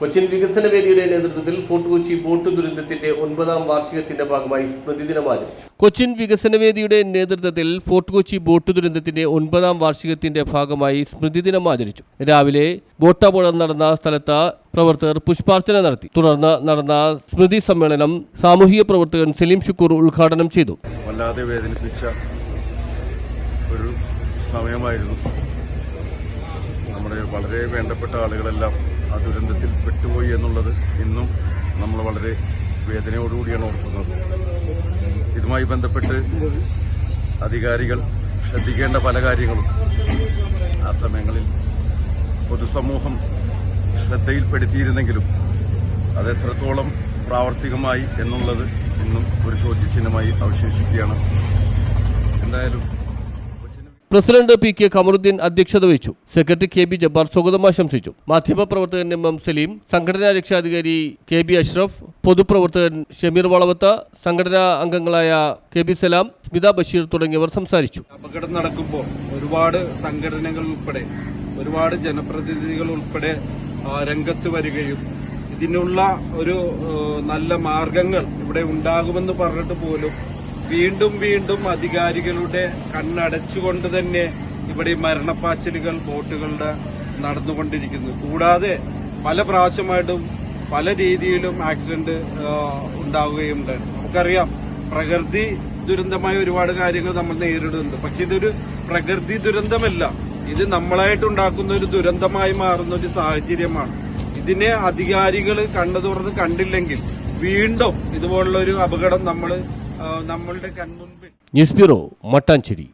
Cochin വികസന വേദിയുടെ നേതൃത്വത്തിൽ ഫോർട്ട് കൊച്ചി ബോട്ട് ദുരന്തത്തിന്റെ ഒൻപതാം വാർഷികത്തിന്റെ ഭാഗമായി സ്മൃതി ദിനം ആചരിച്ചു. കൊച്ചിൻ വികസന വേദിയുടെ നേതൃത്വത്തിൽ ഫോർട്ട് കൊച്ചി ബോട്ട് ദുരന്തത്തിന്റെ ഒൻപതാം വാർഷികത്തിന്റെ ഭാഗമായി സ്മൃതി ദിനം ആചരിച്ചു. രാവിലെ ബോട്ടപകടം നടന്ന സ്ഥലത്ത് പ്രവർത്തകർ പുഷ്പാർച്ചന നടത്തി. തുടർന്ന് നടന്ന സ്മൃതി സമ്മേളനം സാമൂഹിക പ്രവർത്തകൻ സലീം ഷുക്കൂർ ഉദ്ഘാടനം ചെയ്തു. വല്ലാതെ വേദനിപ്പിച്ച ഒരു സമയമായിരുന്നു. നമ്മുടെ വളരെ വേണ്ടപ്പെട്ട ആളുകളെല്ലാം ആ ദുരന്തത്തിൽ പെട്ടുപോയി എന്നുള്ളത് ഇന്നും നമ്മൾ വളരെ വേദനയോടുകൂടിയാണ് ഓർക്കുന്നത്. ഇതുമായി ബന്ധപ്പെട്ട് അധികാരികൾ ശ്രദ്ധിക്കേണ്ട പല കാര്യങ്ങളും ആ സമയങ്ങളിൽ പൊതുസമൂഹം ശ്രദ്ധയിൽപ്പെടുത്തിയിരുന്നെങ്കിലും അത് എത്രത്തോളം പ്രാവർത്തികമായി എന്നുള്ളത് ഇന്നും ഒരു ചോദ്യചിഹ്നമായി അവശേഷിക്കുകയാണ്. എന്തായാലും പ്രസിഡന്റ് പി കെ കമറുദ്ദീൻ അധ്യക്ഷത വഹിച്ചു. സെക്രട്ടറി കെ ബി ജബ്ബാർ സ്വാഗതം ആശംസിച്ചു. മാധ്യമപ്രവർത്തകൻ എം എം സലീം സംഘടനാ രക്ഷാധികാരി കെ ബി അഷ്റഫ് പൊതുപ്രവർത്തകൻ ഷമീർ വളവത്ത സംഘടനാ അംഗങ്ങളായ കെ ബി സലാം സ്മിത ബഷീർ തുടങ്ങിയവർ സംസാരിച്ചു. അപകടം നടക്കുമ്പോൾ ഒരുപാട് സംഘടനകൾ ഉൾപ്പെടെ ഒരുപാട് ജനപ്രതിനിധികൾ ഉൾപ്പെടെ രംഗത്ത് വരികയും ഇതിനുള്ള ഒരു നല്ല മാർഗങ്ങൾ ഇവിടെ ഉണ്ടാകുമെന്ന് പറഞ്ഞിട്ട് പോലും വീണ്ടും വീണ്ടും അധികാരികളുടെ കണ്ണടച്ചുകൊണ്ട് തന്നെ ഇവിടെ മരണപ്പാച്ചിലുകൾ ബോട്ടുകളുടെ നടന്നുകൊണ്ടിരിക്കുന്നു. കൂടാതെ പല പ്രാവശ്യമായിട്ടും പല രീതിയിലും ആക്സിഡന്റ് ഉണ്ടാവുകയുണ്ട് നമുക്കറിയാം പ്രകൃതി ദുരന്തമായ ഒരുപാട് കാര്യങ്ങൾ നമ്മൾ നേരിടുന്നുണ്ട്. പക്ഷെ ഇതൊരു പ്രകൃതി ദുരന്തമല്ല. ഇത് നമ്മളായിട്ടുണ്ടാക്കുന്ന ഒരു ദുരന്തമായി മാറുന്ന ഒരു സാഹചര്യമാണ്. ഇതിനെ അധികാരികൾ കണ്ണു തുറന്ന് കണ്ടില്ലെങ്കിൽ വീണ്ടും ഇതുപോലുള്ള ഒരു അപകടം നമ്മൾ നമ്മളുടെ കൺമുൻപിൽ ന്യൂസ് ബ്യൂറോ മട്ടാഞ്ചേരി